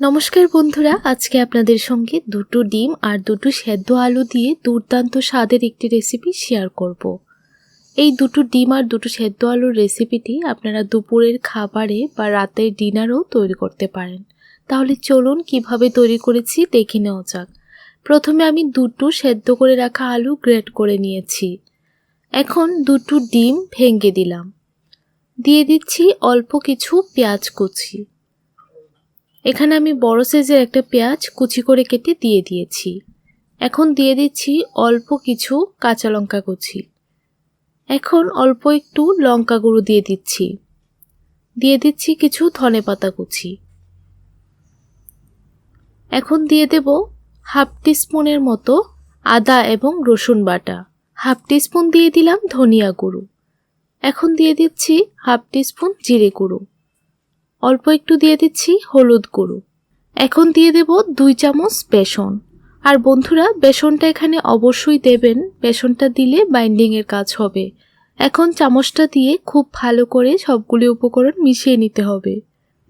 নমস্কার বন্ধুরা, আজকে আপনাদের সঙ্গে দুটো ডিম আর দুটো সেদ্ধ আলু দিয়ে দুর্দান্ত স্বাদের একটি রেসিপি শেয়ার করব। এই দুটো ডিম আর দুটো সেদ্ধ আলুর রেসিপিটি আপনারা দুপুরের খাবারে বা রাতের ডিনারও তৈরি করতে পারেন। তাহলে চলুন কীভাবে তৈরি করেছি দেখে নেওয়া যাক। প্রথমে আমি দুটো সেদ্ধ করে রাখা আলু গ্রেট করে নিয়েছি। এখন দুটো ডিম ভেঙে দিলাম। দিয়ে দিচ্ছি অল্প কিছু পেঁয়াজ কুচি। এখানে আমি বড় সাইজের একটা পেঁয়াজ কুচি করে কেটে দিয়ে দিয়েছি। এখন দিয়ে দিচ্ছি অল্প কিছু কাঁচা লঙ্কা কুচি। এখন অল্প একটু লঙ্কা গুঁড়ো দিয়ে দিচ্ছি। দিয়ে দিচ্ছি কিছু ধনে পাতা কুচি। এখন দিয়ে দেব হাফ টিস্পুনের মতো আদা এবং রসুন বাটা। হাফ টিস্পুন দিয়ে দিলাম ধনিয়া গুঁড়ো। এখন দিয়ে দিচ্ছি হাফ টিস্পুন জিরে গুঁড়ো। অল্প একটু দিয়ে দিচ্ছি হলুদ গুঁড়ো। এখন দিয়ে দেব দুই চামচ বেসন। আর বন্ধুরা, বেসনটা এখানে অবশ্যই দেবেন। বেসনটা দিলে বাইন্ডিংয়ের কাজ হবে। এখন চামচটা দিয়ে খুব ভালো করে সবগুলি উপকরণ মিশিয়ে নিতে হবে।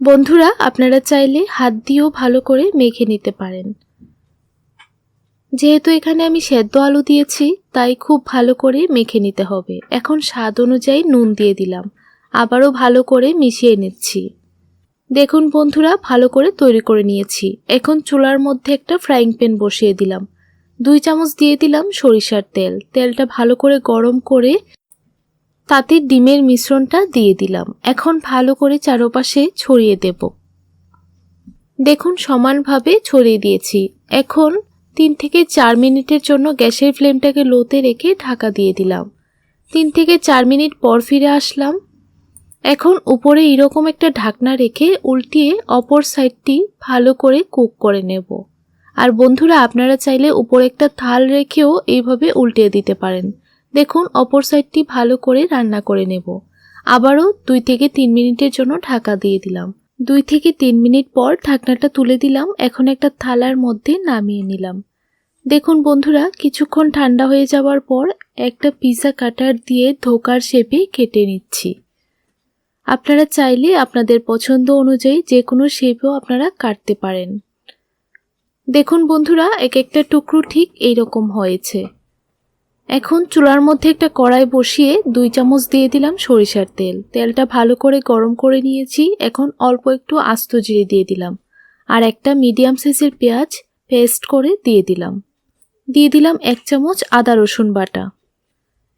বন্ধুরা, আপনারা চাইলে হাত দিয়েও ভালো করে মেখে নিতে পারেন। যেহেতু এখানে আমি সেদ্ধ আলু দিয়েছি, তাই খুব ভালো করে মেখে নিতে হবে। এখন স্বাদ অনুযায়ী নুন দিয়ে দিলাম। আবারও ভালো করে মিশিয়ে নিচ্ছি। দেখুন বন্ধুরা, ভালো করে তৈরি করে নিয়েছি। এখন চুলার মধ্যে একটা ফ্রাইং প্যান বসিয়ে দিলাম। দুই চামচ দিয়ে দিলাম সরিষার তেল। তেলটা ভালো করে গরম করে তাতে ডিমের মিশ্রণটা দিয়ে দিলাম। এখন ভালো করে চারপাশে ছড়িয়ে দেব। দেখুন, সমানভাবে ছড়িয়ে দিয়েছি। এখন তিন থেকে চার মিনিটের জন্য গ্যাসের ফ্লেমটাকে লোতে রেখে ঢাকা দিয়ে দিলাম। তিন থেকে চার মিনিট পর ফিরে আসলাম। এখন উপরে এরকম একটা ঢাকনা রেখে উল্টিয়ে অপর সাইডটি ভালো করে কুক করে নেব। আর বন্ধুরা, আপনারা চাইলে উপরে একটা থাল রেখেও এইভাবে উল্টিয়ে দিতে পারেন। দেখুন, অপর সাইডটি ভালো করে রান্না করে নেব। আবারও দুই থেকে তিন মিনিটের জন্য ঢাকা দিয়ে দিলাম। দুই থেকে তিন মিনিট পর ঢাকনাটা তুলে দিলাম। এখন একটা থালার মধ্যে নামিয়ে নিলাম। দেখুন বন্ধুরা, কিছুক্ষণ ঠান্ডা হয়ে যাওয়ার পর একটা পিৎজা কাটার দিয়ে ধোকার শেপে কেটে নিচ্ছি। আপনারা চাইলে আপনাদের পছন্দ অনুযায়ী যে কোনো শেপেও আপনারা কাটতে পারেন। দেখুন বন্ধুরা, এক একটা টুকরো ঠিক এই রকম হয়েছে। এখন চুলার মধ্যে একটা কড়াই বসিয়ে দুই চামচ দিয়ে দিলাম সরিষার তেল। তেলটা ভালো করে গরম করে নিয়েছি, এখন অল্প একটু আস্ত জিরে দিয়ে দিলাম। আর একটা মিডিয়াম সাইজের পেঁয়াজ পেস্ট করে দিয়ে দিলাম। দিয়ে দিলাম এক চামচ আদা রসুন বাটা।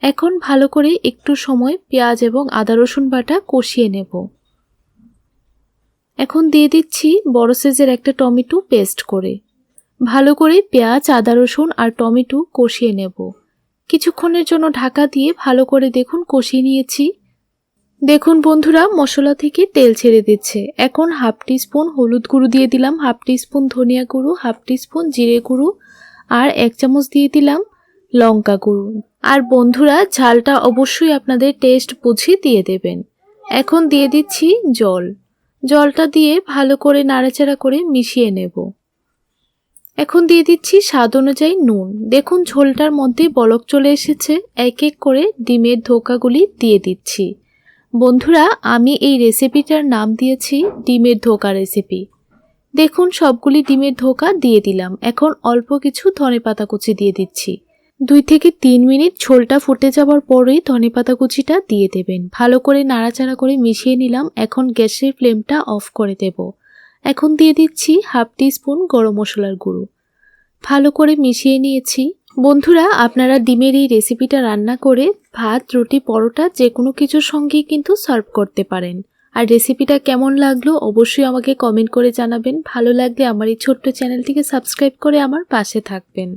এখন ভালো করে একটু সময় পেঁয়াজ এবং আদা রসুন বাটা কষিয়ে নেব। এখন দিয়ে দিচ্ছি বড় সাইজের একটা টমেটো পেস্ট করে। ভালো করে পেঁয়াজ, আদা রসুন আর টমেটো কষিয়ে নেব। কিছুক্ষণের জন্য ঢাকা দিয়ে ভালো করে দেখুন কষিয়ে নিয়েছি। দেখুন বন্ধুরা, মশলা থেকে তেল ছেড়ে দিচ্ছে। এখন হাফ স্পুন হলুদ গুঁড়ো দিয়ে দিলাম, হাফ স্পুন ধনিয়া গুঁড়ো, হাফ স্পুন জিরে গুঁড়ো আর এক চামচ দিয়ে দিলাম লঙ্কা গুঁড়ো। আর বন্ধুরা, ঝালটা অবশ্যই আপনাদের টেস্ট বুঝে দিয়ে দেবেন। এখন দিয়ে দিচ্ছি জল। জলটা দিয়ে ভালো করে নাড়াচাড়া করে মিশিয়ে নেব। এখন দিয়ে দিচ্ছি স্বাদ অনুযায়ী নুন। দেখুন, ঝোলটার মধ্যে বলক চলে এসেছে। এক এক করে ডিমের ধোকাগুলি দিয়ে দিচ্ছি। বন্ধুরা, আমি এই রেসিপিটার নাম দিয়েছি ডিমের ধোকা রেসিপি দেখুন, সবগুলি ডিমের ধোকা দিয়ে দিলাম। এখন অল্প কিছু ধনে পাতা কুচি দিয়ে দিচ্ছি। দুই থেকে তিন মিনিট ঝোলটা ফুটে যাওয়ার পরেই ধনেপাতা কুচিটা দিয়ে দেবেন। ভালো করে নাড়াচাড়া করে মিশিয়ে নিলাম। এখন গ্যাসের ফ্লেমটা অফ করে দেব। এখন দিয়ে দিচ্ছি হাফ স্পুন গরম মশলার গুঁড়ো। ভালো করে মিশিয়ে নিয়েছি। বন্ধুরা, আপনারা ডিমের এই রেসিপিটা রান্না করে ভাত, রুটি, পরোটা যে কোনো কিছুর সঙ্গেই কিন্তু সার্ভ করতে পারেন। আর রেসিপিটা কেমন লাগল অবশ্যই আমাকে কমেন্ট করে জানাবেন। ভালো লাগলে আমার এই ছোট্ট চ্যানেলটিকে সাবস্ক্রাইব করে আমার পাশে থাকবেন।